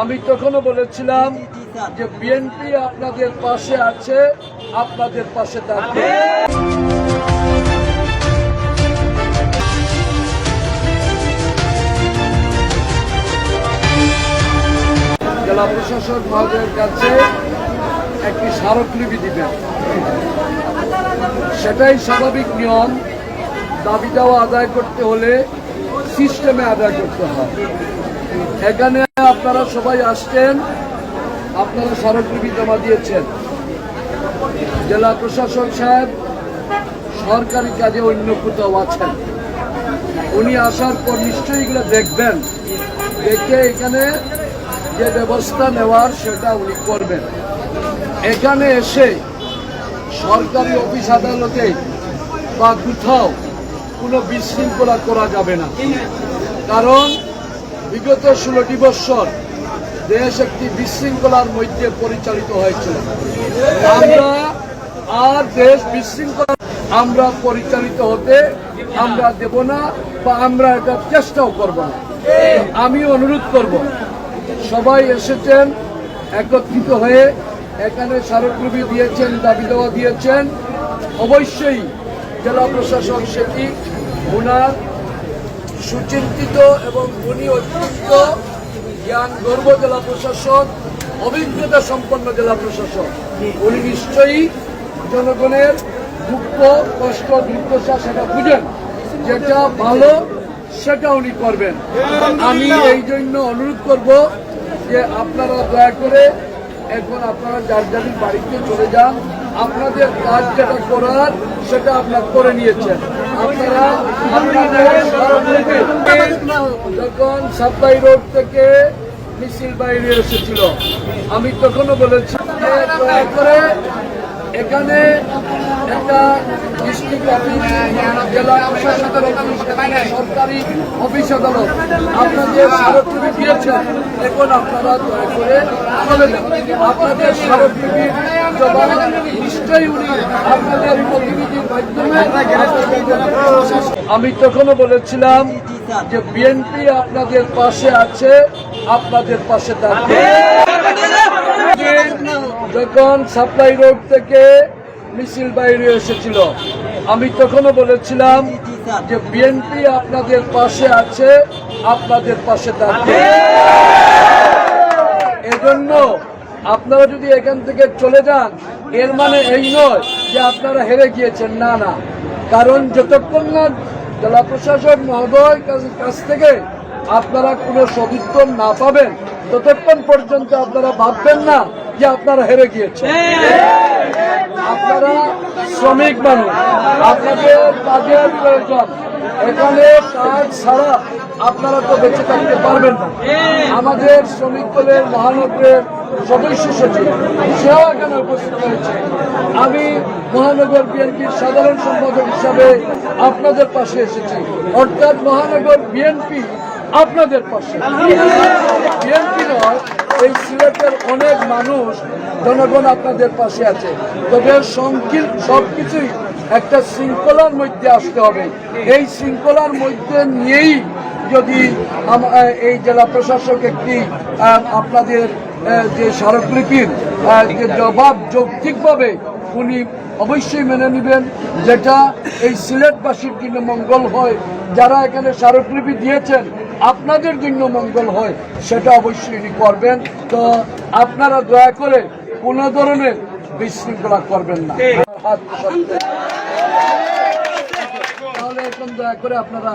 আমি তখনও বলেছিলাম যে বিএনপি আপনাদের পাশে আছে, আপনাদের পাশে থাকবে। জেলা প্রশাসক মহোদয়ের কাছে একটি স্মারকলিপি দিবেন। সেটাই স্বাভাবিক নিয়ম। দাবি দেওয়া আদায় করতে হলে সিস্টেমে আদায় করতে হয়। এখানে আপনারা সবাই আসছেন, আপনারা স্মারকলিপি জমা দিয়েছেন। জেলা প্রশাসক সাহেব, সরকারি কাজে অন্য কোথাও আছেন। উনি আসার পর নিশ্চয়ই এগুলো দেখবেন, দেখে এখানে যে ব্যবস্থা নেওয়ার সেটা উনি করবেন। এখানে এসে সরকারি অফিস আদালতে বা কোথাও কোনো বিশৃঙ্খলা করা যাবে না। কারণ বিগত ষোলোটি বৎসর দেশ একটি বিশৃঙ্খলার মধ্যে পরিচালিত হয়েছিল। আমরা আর দেশ বিশৃঙ্খলা, আমরা পরিচালিত হতে আমরা দেব না বা আমরা এটা চেষ্টাও করব না। আমি অনুরোধ করব, সবাই এসেছেন, একত্রিত হয়ে এখানে স্মারকলিপি দিয়েছেন, দাবি দেওয়া দিয়েছেন। অবশ্যই জেলা প্রশাসক সেটি ওনার সুচিন্তিত এবং উনি অত্যন্ত জ্ঞান গর্ব জেলা প্রশাসক, অভিজ্ঞতা সম্পন্ন জেলা প্রশাসক। উনি নিশ্চয়ই জনগণের দুঃখ, কষ্ট, দুর্দশা সেটা বুঝেন। যেটা ভালো, সেটা উনি করবেন। আমি এই জন্য অনুরোধ করব যে আপনারা দয়া করে এখন আপনারা যার যাদের বাড়িতে চলে যান। আপনাদের কাজ যেটা করার, সেটা আপনার করে নিয়েছেন। আপনারা যখন সাপ্লাই রোড থেকে মিছিল বাইরে এসেছিল, আমি তখনও বলেছি করে এখানে একটা ডিস্ট্রিক্ট অফিস জেলা প্রশাসকের অফিস সরকারি অফিস আদালত আপনাদের স্মারকলিপি দিয়েছেন এখন আপনারা দয়া করে আপনাদের স্মারকলিপি জবাব নিশ্চয়ই উনি আপনাদের প্রতিনিধির মাধ্যমে আমি তখনও বলেছিলাম যে বিএনপি আপনাদের পাশে আছে আপনাদের পাশে থাকবে। যখন সাপ্লাই রোড থেকে মিছিল বাইরে এসেছিল। আমি তখনও বলেছিলাম যে বিএনপি আপনাদের পাশে আছে, আপনাদের পাশে থাকবে। এজন্য আপনারা যদি এখান থেকে চলে যান, এর মানে এই নয় যে আপনারা হেরে গিয়েছেন, না না। কারণ যতক্ষণ না জেলা প্রশাসক মহোদয় কাছ- কাছ থেকে আপনারা কোনো সদুত্তর না পাবেন, ততক্ষণ পর্যন্ত আপনারা ভাববেন না যে আপনারা হেরে গিয়েছেন। আপনারা শ্রমিক মানুষ আপনাদের কাজের প্রয়োজন। এখানে কাজ ছাড়া আপনারা তো বেঁচে থাকতে পারবেন না। আমাদের শ্রমিক দলের মহানগরের সদস্য সচিব, সেও এখানে উপস্থিত হয়েছে। আমি মহানগর বিএনপির সাধারণ সম্পাদক হিসাবে আপনাদের পাশে এসেছি। অর্থাৎ মহানগর বিএনপি আপনাদের পাশে। বিএনপি নয় এই সিলেটের অনেক মানুষ, জনগণ আপনাদের পাশে আছে। তবে সংকীর্ণ সবকিছুই একটা শৃঙ্খলার মধ্যে আসতে হবে। এই শৃঙ্খলার মধ্যে নিয়েই যদি এই জেলা প্রশাসক একটি আপনাদের যে স্মারকলিপির যে জবাব যৌক্তিকভাবে উনি অবশ্যই মেনে নেবেন যেটা এই সিলেটবাসীর জন্য মঙ্গল হয়। যারা এখানে স্মারকলিপি দিয়েছেন, আপনাদের জন্য মঙ্গল হয়, সেটা অবশ্যই উনি করবেন। তো আপনারা দয়া করে কোনো ধরনের বিশৃঙ্খলা করবেন না। তাহলে এখন দয়া করে আপনারা